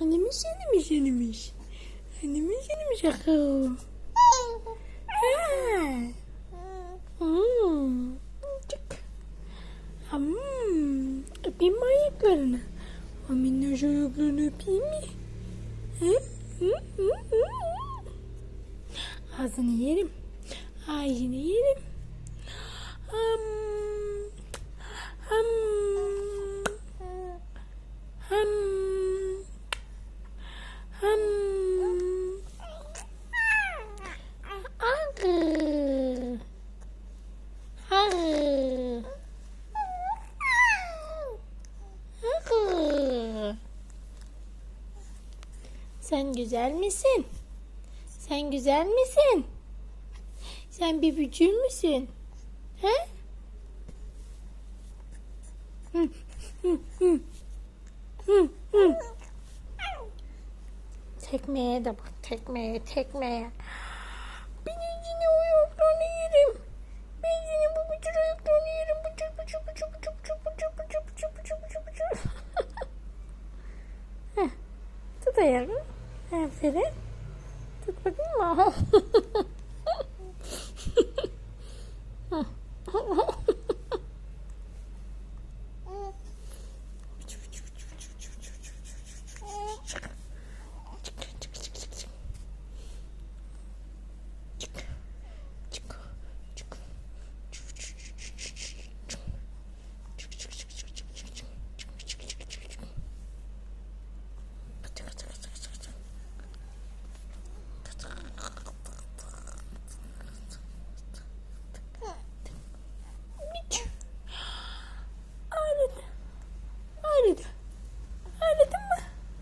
Annemiş annemiş annemiş. Annemiş annemiş akıl. Ha. Hmm. Çık. Hmm. Öpeyim mi ayaklarını? O minnoş ayaklarını öpeyim mi? Hı? Hı? Hı? Hı? Ağzını yerim. Ağzını yerim. Ham. Ham. Ham. Sen güzel misin? Sen güzel misin? Sen bir bücür müsün? He? Hı, hı, hı. Hı, hı. Tekmeye de bak tekmeye tekmeye. Ben yine o ayaklarını yerim. Ben yine bu bücür ayaklarını yerim. Bıcır bıcır bıcır bıcır bıcır bıcır bıcır bıcır bıcır bıcır bıcır. Tut ayağını. Aferin. Tut bakayım mı?